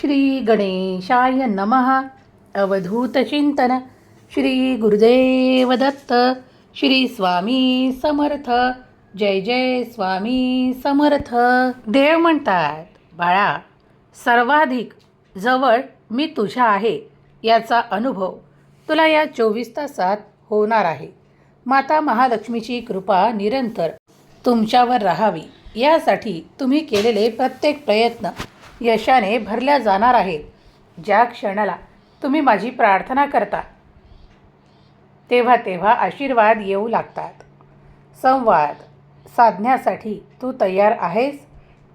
श्री गणेशाय नमः अवधूतचिंतन श्री गुरुदेव दत्त। श्री स्वामी समर्थ। जय जय स्वामी समर्थ। देव म्हणतात बाळा सर्वाधिक जवळ मी तुझ्या आहे याचा अनुभव तुला या चोवीस तासात होणार आहे. माता महालक्ष्मीची कृपा निरंतर तुमच्यावर राहावी. यासाठी तुम्ही केलेले प्रत्येक प्रयत्न यशाने भरल्या जाणार आहेत. ज्या क्षणाला तुम्ही माझी प्रार्थना करता तेव्हा तेव्हा आशीर्वाद येऊ लागतात. संवाद साधण्यासाठी तू तयार आहेस.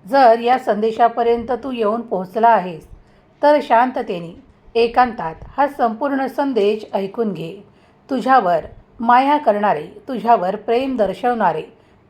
जर या संदेशापर्यंत तू येऊन पोहोचला आहेस तर शांततेने एकांतात हा संपूर्ण संदेश ऐकून घे. तुझ्यावर माया करणारे तुझ्यावर प्रेम दर्शवणारे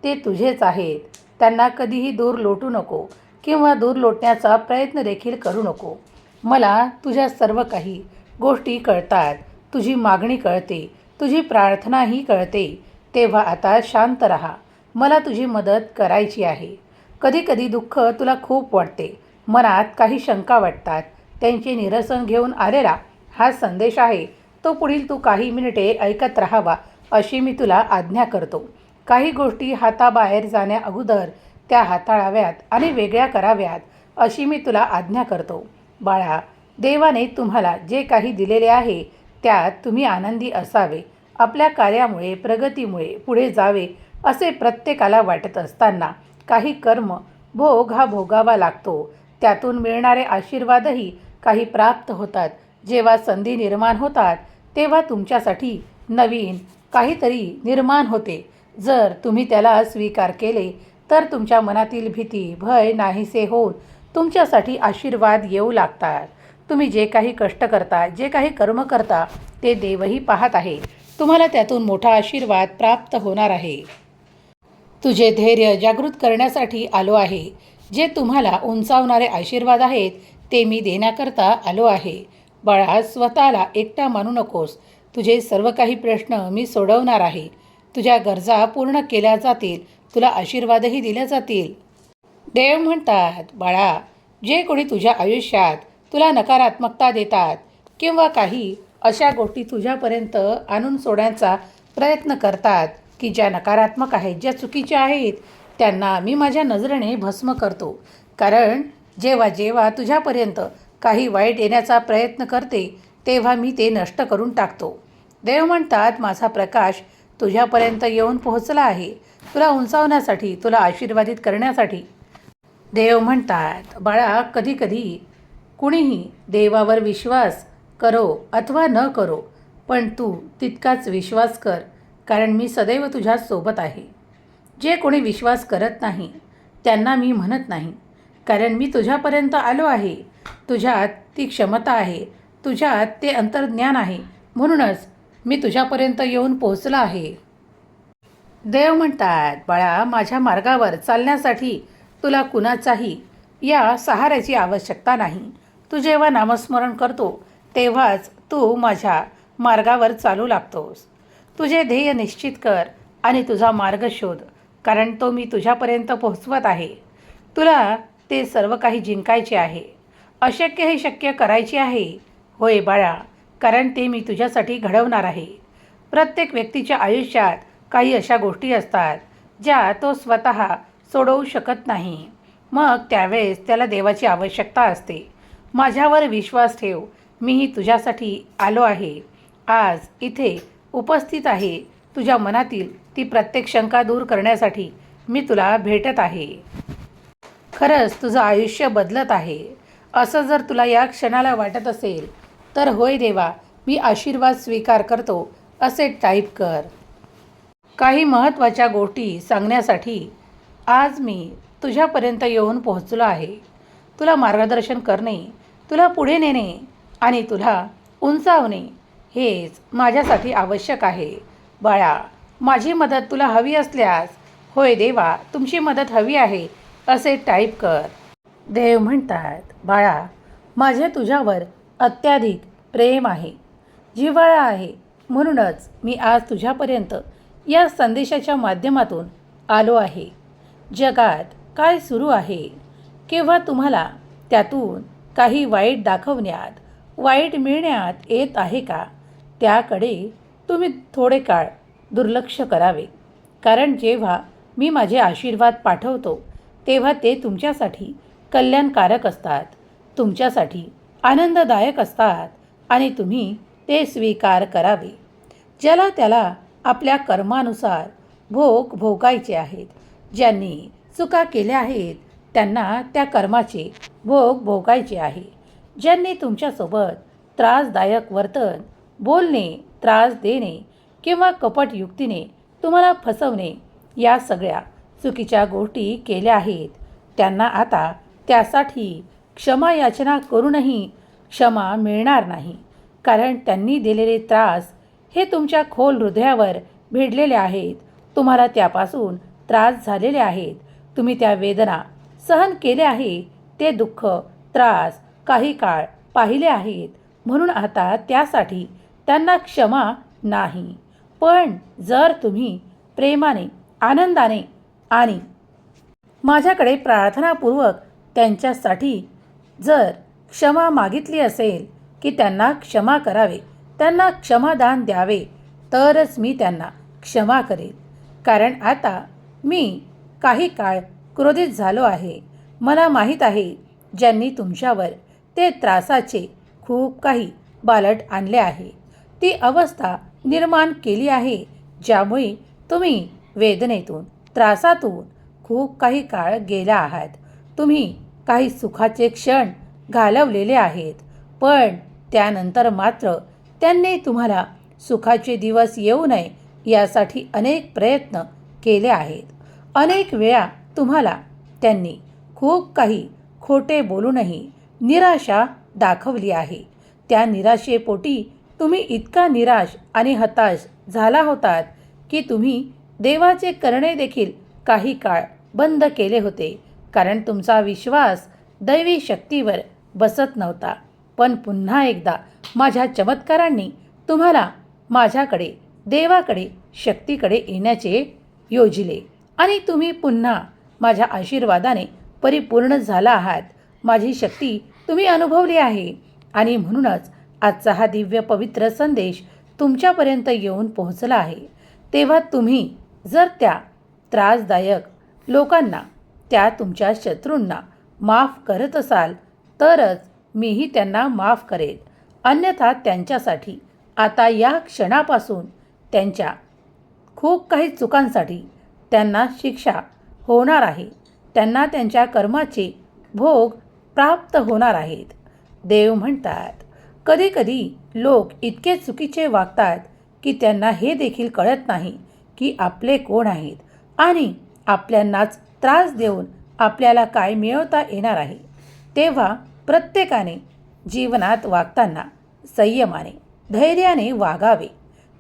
ते तुझेच आहेत. त्यांना कधीही दूर लोटू नको. किंवा दूर लोटण्याचा प्रयत्न देखील करू नको. मला तुझ्या सर्व काही गोष्टी कळतात. तुझी मागणी कळते. तुझी प्रार्थनाही कळते. तेव्हा आता शांत रहा. मला तुझी मदत करायची आहे. कधीकधी दुःख तुला खूप वाटते. मनात काही शंका वाटतात. त्यांचे निरसन घेऊन आलेला हा संदेश आहे. तो पुढील तू काही मिनिटे ऐकत राहावा अशी मी तुला आज्ञा करतो. काही गोष्टी हाताबाहेर जाण्या अगोदर त्या हाताळाव्यात आणि वेगळ्या कराव्यात अशी मी तुला आज्ञा करतो. बाळा देवाने तुम्हाला जे काही दिलेले आहे त्यात तुम्ही आनंदी असावे. आपल्या कार्यामुळे प्रगतीमुळे पुढे जावे असे प्रत्येकाला वाटत असताना काही कर्म भोग हा भोगावा लागतो. त्यातून मिळणारे आशीर्वादही काही प्राप्त होतात. जेव्हा संधी निर्माण होतात तेव्हा तुमच्यासाठी नवीन काहीतरी निर्माण होते. जर तुम्ही त्याला स्वीकार केले तर तुमच्या मनातील भीती भय नाहीसे होऊन तुमच्यासाठी आशीर्वाद येऊ लागतात. तुम्ही जे काही कष्ट करता जे काही कर्म करता ते देवही पाहत आहे. तुम्हाला त्यातून मोठा आशीर्वाद प्राप्त होणार आहे. तुझे धैर्य जागृत करण्यासाठी आलो आहे. जे तुम्हाला उंचावणारे आशीर्वाद आहेत ते मी देण्याकरता आलो आहे. बाळा स्वतःला एकटा मानू नकोस. तुझे सर्व काही प्रश्न मी सोडवणार आहे. तुझ्या गरजा पूर्ण केल्या जातील. तुला आशीर्वादही दिले जातील. देव म्हणतात बाळा जे कोणी तुझ्या आयुष्यात तुला नकारात्मकता देतात किंवा काही अशा गोष्टी तुझ्यापर्यंत आणून सोडण्याचा प्रयत्न करतात की ज्या नकारात्मक आहेत ज्या चुकीच्या आहेत त्यांना मी माझ्या नजरेने भस्म करतो. कारण जेव्हा जेव्हा तुझ्यापर्यंत काही वाईट येण्याचा प्रयत्न करते तेव्हा मी ते नष्ट करून टाकतो. देव म्हणतात माझा प्रकाश तुझ्यापर्यंत येऊन पोहोचला आहे. तुला उंचावण्यासाठी तुला आशीर्वादित करण्यासाठी. देव म्हणतात बाळा कधी कधी कुणीही देवावर विश्वास करो अथवा न करो पण तू तितकाच विश्वास कर कारण मी सदैव तुझ्या सोबत आहे. जे कोणी विश्वास करत नाही त्यांना मी म्हणत नाही कारण मी तुझ्यापर्यंत आलो आहे. तुझ्यात ती क्षमता आहे तुझ्यात ते अंतर्ज्ञान आहे. म्हणूनच मी तुझ्यापर्यंत येऊन पोहोचला आहे. देव म्हणतात बाळा माझ्या मार्गावर चालण्यासाठी तुला कुणाचाही या सहाऱ्याची आवश्यकता नाही. तू जेव्हा नामस्मरण करतो तेव्हाच तू माझ्या मार्गावर चालू लागतोस. तुझे ध्येय निश्चित कर आणि तुझा मार्ग शोध कारण तो मी तुझ्यापर्यंत पोहोचवत आहे. तुला ते सर्व काही जिंकायचे आहे. अशक्य हे शक्य करायचे आहे. होय बाळा कारण ते मी तुझ्यासाठी घडवणार आहे. प्रत्येक व्यक्तीच्या आयुष्यात काही अशा गोष्टी असतात ज्या तो स्वतः सोडवू शकत नाही. मग त्यावेळेस त्याला देवाची आवश्यकता असते. माझ्यावर विश्वास ठेव मीही तुझ्यासाठी आलो आहे. आज इथे उपस्थित आहे तुझ्या मनातील ती प्रत्येक शंका दूर करण्यासाठी मी तुला भेटत आहे. खरंच तुझं आयुष्य बदलत आहे. असं जर तुला या क्षणाला वाटत असेल तर होय देवा मी आशीर्वाद स्वीकार करतो असे टाईप कर. काही महत्त्वाच्या गोष्टी सांगण्यासाठी आज मी तुझ्यापर्यंत येऊन पोहोचलो आहे. तुला मार्गदर्शन करणे तुला पुढे नेणे आणि तुला उंचावणे हेच माझ्यासाठी आवश्यक आहे. बाळा माझी मदत तुला हवी असल्यास होय देवा तुमची मदत हवी आहे असे टाईप कर. देव म्हणतात बाळा माझे तुझ्यावर अत्याधिक प्रेम आहे. जिव्हाळा आहे. म्हणूनच मी आज तुझ्यापर्यंत या संदेशाच्या माध्यमातून आलो आहे. जगात काय सुरू आहे? किंवा तुम्हाला त्यातून काही वाईट दाखवण्यात वाईट मिळण्यात येत आहे का? त्याकडे तुम्ही थोडे काळ दुर्लक्ष करावे. कारण जेव्हा मी माझे आशीर्वाद पाठवतो तेव्हा ते तुमच्यासाठी कल्याणकारक असतात. तुमच्यासाठी आनंददायक असतात आणि तुम्ही ते स्वीकार करावे. ज्याला त्याला आपल्या कर्मानुसार भोग भोगायचे आहेत. ज्यांनी चुका केल्या आहेत त्यांना त्या कर्माचे भोग भोगायचे आहे. ज्यांनी तुमच्यासोबत त्रासदायक वर्तन बोलणे त्रास देणे किंवा कपट युक्तीने तुम्हाला फसवणे या सगळ्या चुकीच्या गोष्टी केल्या आहेत त्यांना आता त्यासाठी क्षमा याचना करूनही क्षमा मिळणार नाही. कारण त्यांनी दिलेले त्रास हे तुमच्या खोल हृदयावर भिडलेले आहेत. तुम्हाला त्यापासून त्रास झालेले आहेत. तुम्ही त्या वेदना सहन केले आहे. ते दुःख त्रास काही काळ पाहिले आहेत. म्हणून आता त्यासाठी त्यांना क्षमा नाही. पण जर तुम्ही प्रेमाने आनंदाने आणि माझ्याकडे प्रार्थनापूर्वक त्यांच्यासाठी जर क्षमा मागितली असेल की त्यांना क्षमा करावे त्यांना क्षमादान द्यावे तरच मी त्यांना क्षमा करेल. कारण आता मी काही काळ क्रोधित झालो आहे. मला माहीत आहे ज्यांनी तुमच्यावर ते त्रासाचे खूप काही बालट आणले आहे. ती अवस्था निर्माण केली आहे ज्यामुळे तुम्ही वेदनेतून त्रासातून खूप काही काळ गेला आहात. तुम्ही काही सुखाचे क्षण घालवलेले आहेत. पण त्यानंतर मात्र त्यांनी तुम्हाला सुखाचे दिवस येऊ नये यासाठी अनेक प्रयत्न केले आहेत. अनेक वेळा तुम्हाला त्यांनी खूप काही खोटे बोलूनही निराशा दाखवली आहे. त्या निराशेपोटी तुम्ही इतका निराश आणि हताश झाला होतात की तुम्ही देवाचे करणे देखील काही काळ बंद केले होते. कारण तुमचा विश्वास दैवी शक्तीवर बसत नव्हता. पण पुन्हा एकदा माझ्या चमत्कारांनी तुम्हाला माझ्याकडे देवाकडे शक्तीकडे येण्याचे योजिले. आणि तुम्ही पुन्हा माझ्या आशीर्वादाने परिपूर्ण झाला आहात. माझी शक्ती तुम्ही अनुभवली आहे. आणि म्हणूनच आजचा हा दिव्य पवित्र संदेश तुमच्यापर्यंत येऊन पोहोचला आहे. तेव्हा तुम्ही जर त्या त्रासदायक लोकांना त्या तुमच्या शत्रूंना माफ करत असाल तरच मीही त्यांना माफ करेल अन्यथा त्यांच्यासाठी आता या क्षणापासून त्यांच्या खूप काही चुकांसाठी त्यांना शिक्षा होणार आहे. त्यांना त्यांच्या कर्माचे भोग प्राप्त होणार आहेत. देव म्हणतात कधीकधी लोक इतके चुकीचे वागतात की त्यांना हे देखील कळत नाही की आपले कोण आहेत आणि आपल्यांनाच त्रास देऊन आपल्याला काय मिळवता येणार आहे? तेव्हा प्रत्येकाने जीवनात वागताना संयमाने धैर्याने वागावे.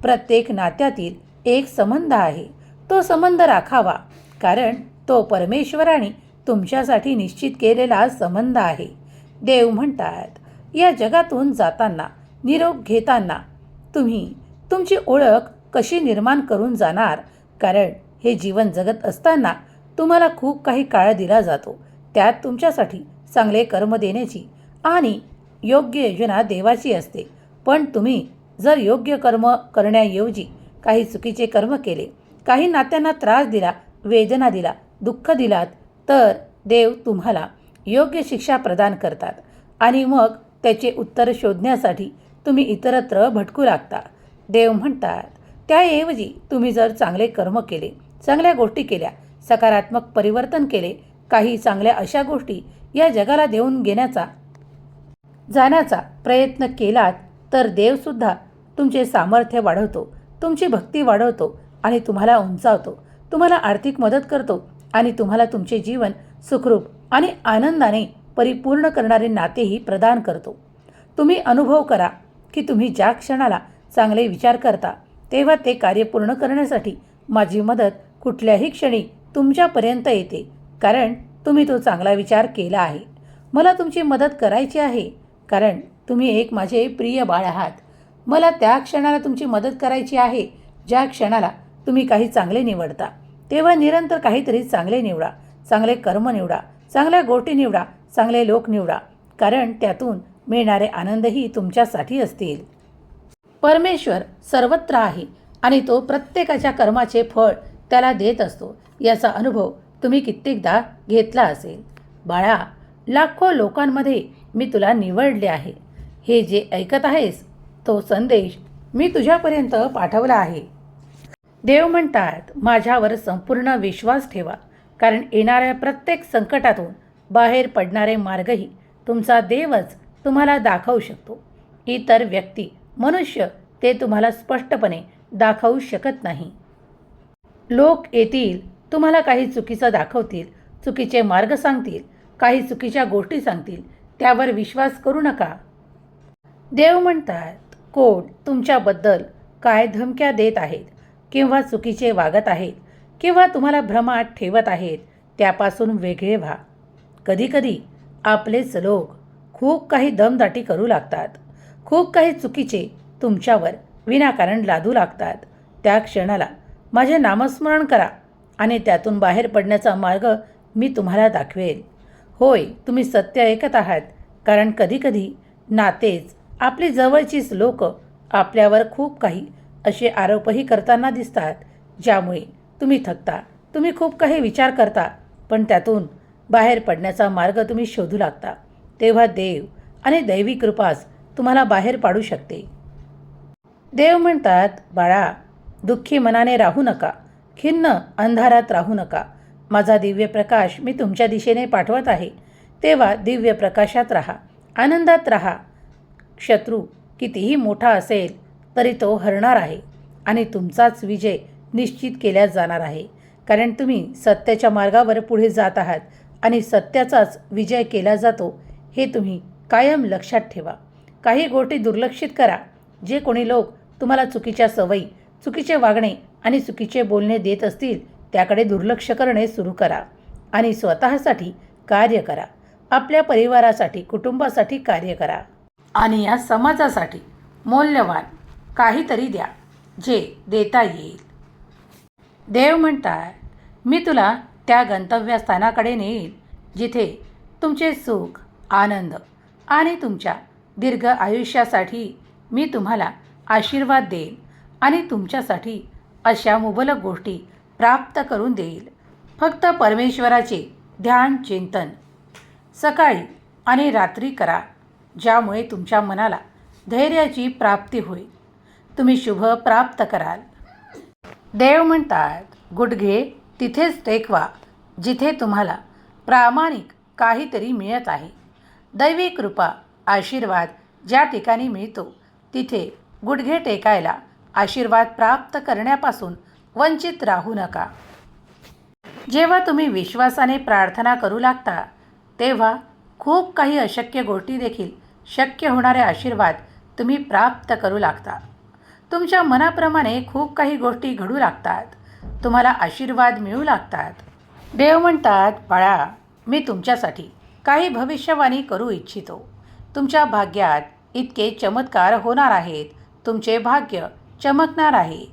प्रत्येक नात्यातील एक संबंध आहे. तो संबंध राखावा कारण तो परमेश्वराने तुमच्यासाठी निश्चित केलेला संबंध आहे. देव म्हणतात या जगातून जाताना निरोप घेताना तुम्ही तुमची ओळख कशी निर्माण करून जाणार? कारण हे जीवन जगत असताना तुम्हाला खूप काही काळ दिला जातो. त्यात तुमच्यासाठी चांगले कर्म देण्याची आणि योग्य योजना देवाची असते. पण तुम्ही जर योग्य कर्म करण्याऐवजी काही चुकीचे कर्म केले काही नात्यांना त्रास दिला वेदना दिला दुःख दिलात तर देव तुम्हाला योग्य शिक्षा प्रदान करतात आणि मग त्याचे उत्तर शोधण्यासाठी तुम्ही इतरत्र भटकू लागता. देव म्हणतात त्याऐवजी तुम्ही जर चांगले कर्म केले चांगल्या गोष्टी केल्या सकारात्मक परिवर्तन केले. काही चांगल्या अशा गोष्टी या जगाला देऊन घेण्याचा जाण्याचा प्रयत्न केलात तर देवसुद्धा तुमचे सामर्थ्य वाढवतो तुमची भक्ती वाढवतो आणि तुम्हाला उंचावतो. तुम्हाला आर्थिक मदत करतो आणि तुम्हाला तुमचे जीवन सुखरूप आणि आनंदाने परिपूर्ण करणारे नातेही प्रदान करतो. तुम्ही अनुभव करा की तुम्ही ज्या क्षणाला चांगले विचार करता तेव्हा ते कार्य पूर्ण करण्यासाठी माझी मदत कुठल्याही क्षणी तुमच्यापर्यंत येते. कारण तुम्ही तो चांगला विचार केला आहे. मला तुमची मदत करायची आहे. कारण तुम्ही एक माझे प्रिय बाळ आहात. मला त्या क्षणाला तुमची मदत करायची आहे ज्या क्षणाला तुम्ही काही चांगले निवडता. तेव्हा निरंतर काहीतरी चांगले निवडा चांगले कर्म निवडा चांगल्या गोष्टी निवडा चांगले लोक निवडा. कारण त्यातून मिळणारे आनंदही तुमच्यासाठी असतील. परमेश्वर सर्वत्र आहे आणि तो प्रत्येकाच्या कर्माचे फळ त्याला देत असतो. याचा अनुभव तुम्ही कित्येकदा घेतला असेल. बाळा लाखो लोकांमध्ये मी तुला निवडले आहे. हे जे ऐकत आहेस तो संदेश मी तुझ्यापर्यंत पाठवला आहे. देव म्हणतात माझ्यावर संपूर्ण विश्वास ठेवा कारण येणाऱ्या प्रत्येक संकटातून बाहेर पडणारे मार्गही तुमचा देवच तुम्हाला दाखवू शकतो. इतर व्यक्ती मनुष्य ते तुम्हाला स्पष्टपणे दाखवू शकत नाही. लोक येतील तुम्हाला काही चुकीचं दाखवतील चुकीचे मार्ग सांगतील काही चुकीच्या गोष्टी सांगतील त्यावर विश्वास करू नका. देव म्हणतात कोण तुमच्याबद्दल काय धमक्या देत आहेत किंवा चुकीचे वागत आहेत किंवा तुम्हाला भ्रमात ठेवत आहेत त्यापासून वेगळे व्हा. कधीकधी आपलेच लोक खूप काही दमदाटी करू लागतात. खूप काही चुकीचे तुमच्यावर विनाकारण लादू लागतात. त्या क्षणाला माझे नामस्मरण करा. आणि त्यातून बाहेर पडण्याचा मार्ग मी तुम्हाला दाखवेल होय तुम्ही सत्य ऐकत आहात. कारण कधीकधी नातेच आपली जवळचीच लोक आपल्यावर खूप काही असे आरोपही करताना दिसतात. ज्यामुळे तुम्ही थकता. तुम्ही खूप काही विचार करता पण त्यातून बाहेर पडण्याचा मार्ग तुम्ही शोधू लागता. तेव्हा देव आणि दैवी कृपास तुम्हाला बाहेर पाडू शकते. देव म्हणतात बाळा दुःखी मनाने राहू नका. खिन्न अंधारात राहू नका. माझा दिव्य प्रकाश मी तुमच्या दिशेने पाठवत आहे. तेव्हा दिव्य प्रकाशात राहा. आनंदात राहा. शत्रू कितीही मोठा असेल तरी तो हरणार आहे आणि तुमचाच विजय निश्चित केला जाणार आहे. कारण तुम्ही सत्याच्या मार्गावर पुढे जात आहात आणि सत्याचाच विजय केला जातो हे तुम्ही कायम लक्षात ठेवा. काही गोष्टी दुर्लक्षित करा. जे कोणी लोक तुम्हाला चुकीच्या सवयी चुकीचे वागणे आणि चुकीचे बोलणे देत असतील त्याकडे दुर्लक्ष करणे सुरू करा आणि स्वतःसाठी कार्य करा. आपल्या परिवारासाठी कुटुंबासाठी कार्य करा. आणि या समाजासाठी मौल्यवान काहीतरी द्या जे देता येईल. देव म्हणतात मी तुला त्या गंतव्यस्थानाकडे नेईल जिथे तुमचे सुख आनंद आणि तुमच्या दीर्घ आयुष्यासाठी मी तुम्हाला आशीर्वाद देईन आणि तुमच्यासाठी अशा मुबलक गोष्टी प्राप्त करून देईल. फक्त परमेश्वराचे ध्यान चिंतन. सकाळी आणि रात्री करा ज्यामुळे तुमच्या मनाला धैर्याची प्राप्ती होईल. तुम्ही शुभ प्राप्त कराल. देव म्हणतात गुडघे तिथेच टेकवा जिथे तुम्हाला प्रामाणिक काहीतरी मिळत आहे. दैवी कृपा आशीर्वाद ज्या ठिकाणी मिळतो तिथे गुडघे टेकायला आशीर्वाद प्राप्त करण्यापासून वंचित राहू नका. जेव्हा तुम्ही विश्वासाने प्रार्थना करू लागता तेव्हा खूप काही अशक्य गोष्टी देखील शक्य होणारे आशीर्वाद तुम्ही प्राप्त करू लागता. तुमच्या मनाप्रमाणे खूप काही गोष्टी घडू लागतात. तुम्हाला आशीर्वाद मिळू लागतात. देव म्हणतात बाळा मी तुमच्यासाठी काही भविष्यवाणी करू इच्छितो. तुमच्या भाग्यात इतके चमत्कार होणार आहेत. तुमचे भाग्य चमकणार आहे.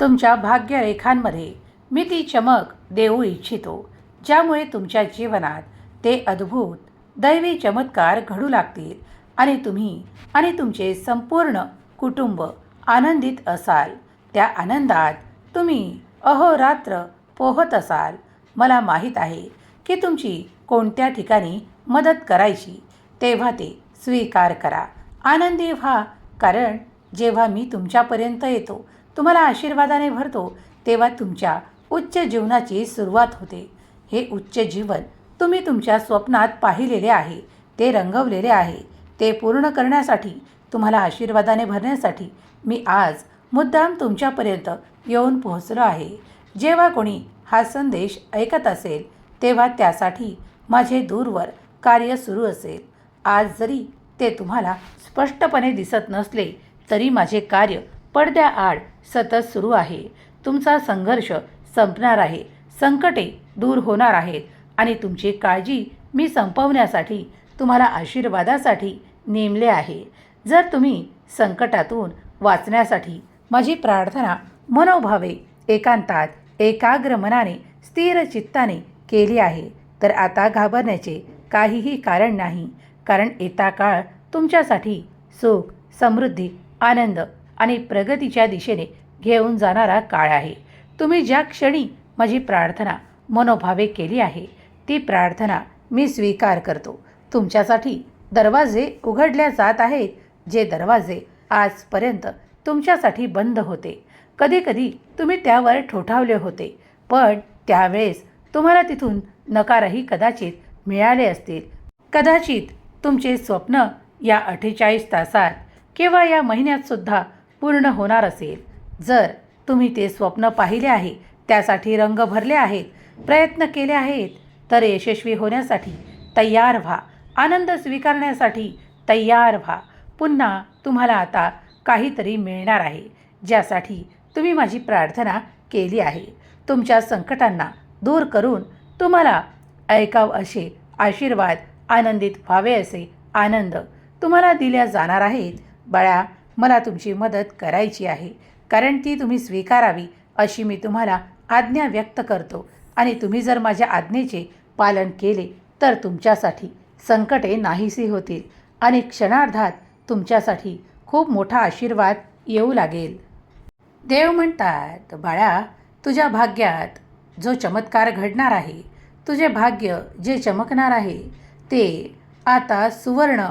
तुमच्या भाग्यरेखांमध्ये मी ती चमक देऊ इच्छितो. ज्यामुळे तुमच्या जीवनात ते अद्भुत दैवी चमत्कार घडू लागतील आणि तुम्ही आणि तुमचे संपूर्ण कुटुंब आनंदित असाल. त्या आनंदात तुम्ही अहोरात्र पोहत असाल. मला माहीत आहे की तुमची कोणत्या ठिकाणी मदत करायची तेव्हा ते स्वीकार करा. आनंदी व्हा कारण जेव्हा मी तुमच्यापर्यंत येतो तुम्हाला आशीर्वादाने भरतो तेव्हा तुमच्या उच्च जीवनाची सुरुवात होते. हे उच्च जीवन तुम्ही तुमच्या स्वप्नात पाहिलेले आहे ते रंगवलेले आहे. ते पूर्ण करण्यासाठी तुम्हाला आशीर्वादाने भरण्यासाठी मी आज मुद्दाम तुमच्यापर्यंत येऊन पोहोचलो आहे. जेव्हा कोणी हा संदेश ऐकत असेल तेव्हा त्यासाठी माझे दूरवर कार्य सुरू असेल. आज जरी ते तुम्हाला स्पष्टपणे दिसत नसले तरी माझे कार्य पडद्याआड सतत सुरू आहे. तुमचा संघर्ष संपणार आहे. संकटे दूर होणार आहेत आणि तुमची काळजी मी संपवण्यासाठी तुम्हाला आशीर्वादासाठी नेमले आहे. जर तुम्ही संकटातून वाचण्यासाठी माझी प्रार्थना मनोभावे एकांतात एकाग्र मनाने स्थिर चित्ताने केली आहे तर आता घाबरण्याचे काहीही कारण नाही कारण येता काळ तुमच्यासाठी सुख समृद्धी आनंद आणि प्रगतीच्या दिशेने घेऊन जाणारा काळ आहे. तुम्ही ज्या क्षणी माझी प्रार्थना मनोभावे केली आहे ती प्रार्थना मी स्वीकार करतो. तुमच्यासाठी दरवाजे उघडल्या जात आहेत जे दरवाजे आजपर्यंत तुमच्यासाठी बंद होते. कधीकधी तुम्ही त्यावर ठोठावले होते पण त्यावेळेस तुम्हाला तिथून नकारही कदाचित मिळाले असतील. कदाचित तुमचे स्वप्न या अठ्ठेचाळीस तासात किंवा या महिन्यातसुद्धा पूर्ण होणार असेल. जर तुम्ही ते स्वप्न पाहिले आहे त्यासाठी रंग भरले आहेत प्रयत्न केले आहेत तर यशस्वी होण्यासाठी तयार व्हा. आनंद स्वीकारण्यासाठी तयार व्हा. पुन्हा तुम्हाला आता काहीतरी मिळणार आहे ज्यासाठी तुम्ही माझी प्रार्थना केली आहे. तुमच्या संकटांना दूर करून तुम्हाला ऐकाव असे आशीर्वाद आनंदित व्हावे असे आनंद तुम्हाला दिल्या जाणार आहेत. बाळा मला तुमची मदत करायची आहे. कारण ती तुम्ही स्वीकारावी अशी मी तुम्हाला आज्ञा व्यक्त करतो. आणि तुम्ही जर माझ्या आज्ञेचे पालन केले तर तुमच्यासाठी संकटे नाहीसी होतील. आणि क्षणार्धात तुमच्यासाठी खूप मोठा आशीर्वाद येऊ लागेल. देव म्हणतात बाळा तुझ्या भाग्यात जो चमत्कार घडणार आहे तुझे भाग्य जे चमकणार आहे ते आता सुवर्ण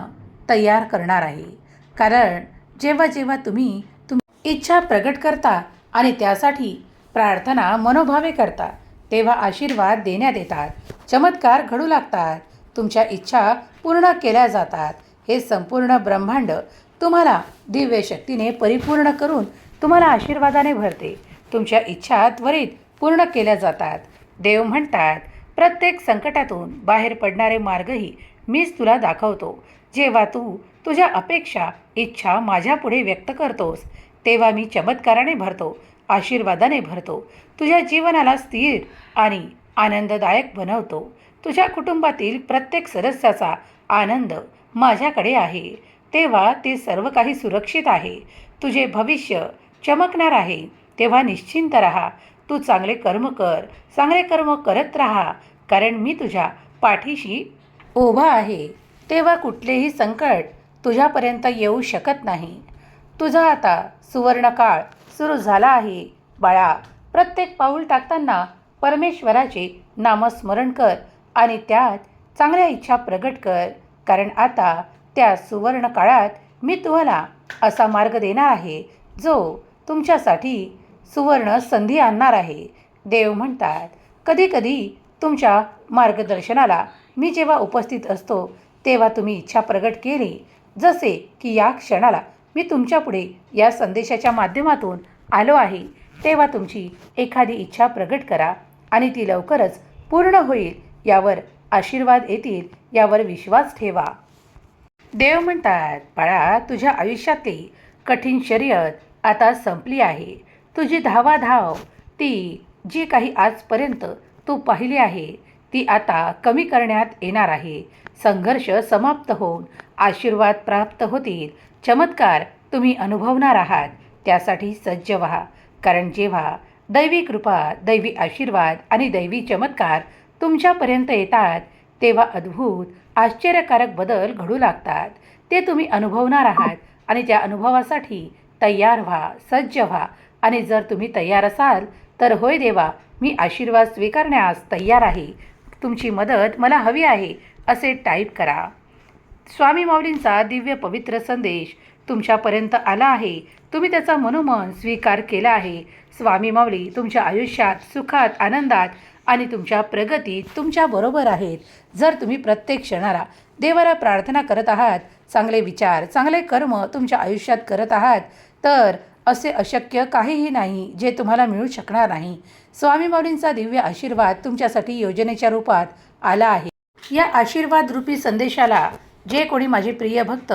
तयार करणार आहे. कारण जेव्हा जेव्हा तुम्ही तुम इच्छा प्रगट करता आणि त्यासाठी प्रार्थना मनोभावे करता तेव्हा आशीर्वाद देण्यात येतात. चमत्कार घडू लागतात. तुमच्या इच्छा पूर्ण केल्या जातात. हे संपूर्ण ब्रह्मांड तुम्हाला दिव्य शक्तीने परिपूर्ण करून तुम्हाला आशीर्वादाने भरते. तुमच्या इच्छा त्वरित पूर्ण केल्या जातात. देव म्हणतात प्रत्येक संकटातून बाहेर पडणारे मार्गही मीच तुला दाखवतो. जेव्हा तू तुझ्या अपेक्षा इच्छा माझ्यापुढे व्यक्त करतोस. तेव्हा मी चमत्काराने भरतो आशीर्वादाने भरतो. तुझ्या जीवनाला स्थिर आणि आनंददायक बनवतो. तुझ्या कुटुंबातील प्रत्येक सदस्याचा आनंद माझ्याकडे आहे. तेव्हा ते सर्व काही सुरक्षित आहे. तुझे भविष्य चमकणार आहे. तेव्हा निश्चिंत राहा. तू चांगले कर्म कर. चांगले कर्म करत राहा. कारण मी तुझ्या पाठीशी उभा आहे. तेव्हा कुठलेही संकट तुझ्यापर्यंत येऊ शकत नाही. तुझा आता सुवर्णकाळ सुरू झाला आहे. बाळा प्रत्येक पाऊल टाकताना परमेश्वराचे नामस्मरण कर आणि त्यात चांगल्या इच्छा प्रगट कर. कारण आता त्या सुवर्ण काळात मी तुम्हाला असा मार्ग देणार आहे जो तुमच्यासाठी सुवर्ण संधी आणणार आहे. देव म्हणतात कधीकधी तुमच्या मार्गदर्शनाला मी जेव्हा उपस्थित असतो तेव्हा तुम्ही इच्छा प्रगट केली जसे की या क्षणाला मी तुमच्यापुढे या संदेशाच्या माध्यमातून आलो आहे तेव्हा तुमची एखादी इच्छा प्रगट करा आणि ती लवकरच पूर्ण होईल यावर आशीर्वाद येतील यावर विश्वास ठेवा. देव म्हणतात बाळा तुझ्या आयुष्यातली कठीण शर्यत आता संपली आहे. तुझी धावा धाव ती जी काही आजपर्यंत तू पाहिली आहे ती आता कमी करण्यात येणार आहे. संघर्ष समाप्त होऊन आशीर्वाद प्राप्त होतील. चमत्कार तुम्ही अनुभवणार आहात. त्यासाठी सज्ज व्हा. कारण जेव्हा दैवी कृपा दैवी आशीर्वाद आणि दैवी चमत्कार तुमच्यापर्यंत येतात तेव्हा अद्भुत आश्चर्यकारक बदल घडू लागतात. ते तुम्ही अनुभवणार आहात आणि त्या अनुभवासाठी तयार व्हा सज्ज व्हा. आणि जर तुम्ही तयार असाल तर होय देवा मी आशीर्वाद स्वीकारण्यास तयार आहे. तुमची मदत मला हवी आहे असे टाईप करा. स्वामी माऊलींचा दिव्य पवित्र संदेश तुमच्यापर्यंत आला आहे. तुम्ही त्याचा मनोमन स्वीकार केला आहे. स्वामी माऊली तुमच्या आयुष्यात सुखात आनंदात आणि तुमच्या प्रगतीत तुमच्याबरोबर आहेत. जर तुम्ही प्रत्येक क्षणाला देवाला प्रार्थना करत आहात चांगले विचार चांगले कर्म तुमच्या आयुष्यात करत आहात तर असे अशक्य काहीही नाही जे तुम्हाला मिळू शकणार नाही. स्वामी माऊलींचा दिव्य आशीर्वाद तुमच्यासाठी योजनेच्या रूपात आला आहे. या आशीर्वाद रूपी संदेशाला जे कोणी माझे प्रिय भक्त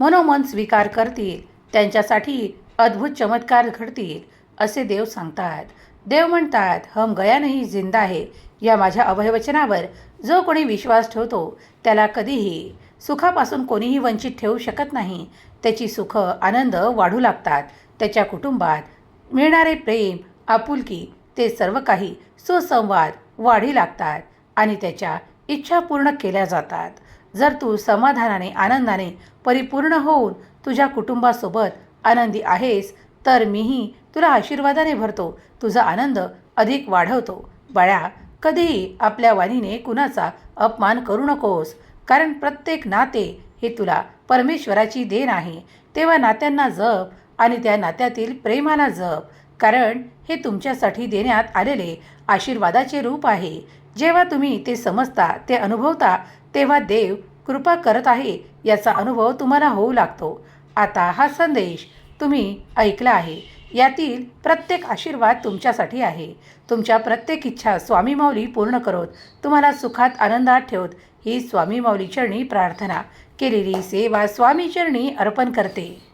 मनोमन स्वीकार करतील त्यांच्यासाठी अद्भुत चमत्कार घडतील असे देव सांगतात. देव म्हणतात हम गया नाही जिंदा आहे या माझ्या अभयवचनावर जो कोणी विश्वास ठेवतो त्याला कधीही सुखापासून कोणीही वंचित ठेवू शकत नाही. त्याची सुख आनंद वाढू लागतात. त्याच्या कुटुंबात मिळणारे प्रेम आपुलकी ते सर्व काही सुसंवाद वाढी लागतात आणि त्याच्या इच्छा पूर्ण केल्या जातात. जर तू समाधानाने आनंदाने परिपूर्ण होऊन तुझ्या कुटुंबासोबत आनंदी आहेस तर मीही तुला आशीर्वादाने भरतो. तुझा आनंद अधिक वाढवतो. बाळ्या कधीही आपल्या वाणीने कुणाचा अपमान करू नकोस कारण प्रत्येक नाते हे तुला परमेश्वराची देण आहे. तेव्हा नात्यांना जप आणि त्या नात्यातील प्रेमाला जप कारण हे तुमच्यासाठी देण्यात आलेले आशीर्वादाचे रूप आहे. जेव्हा तुम्ही ते समजता ते अनुभवता तेव्हा देव कृपा करत आहे याचा अनुभव तुम्हाला होऊ लागतो. आता हा संदेश तुम्ही ऐकला आहे. यातील प्रत्येक आशीर्वाद तुमच्यासाठी आहे. तुमच्या प्रत्येक इच्छा स्वामी माऊली पूर्ण करोत. तुम्हाला सुखात आनंदात ठेवत ही स्वामी माऊली चरणी प्रार्थना. केलेली सेवा स्वामी चरणी अर्पण करते.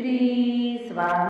श्रीस्वामी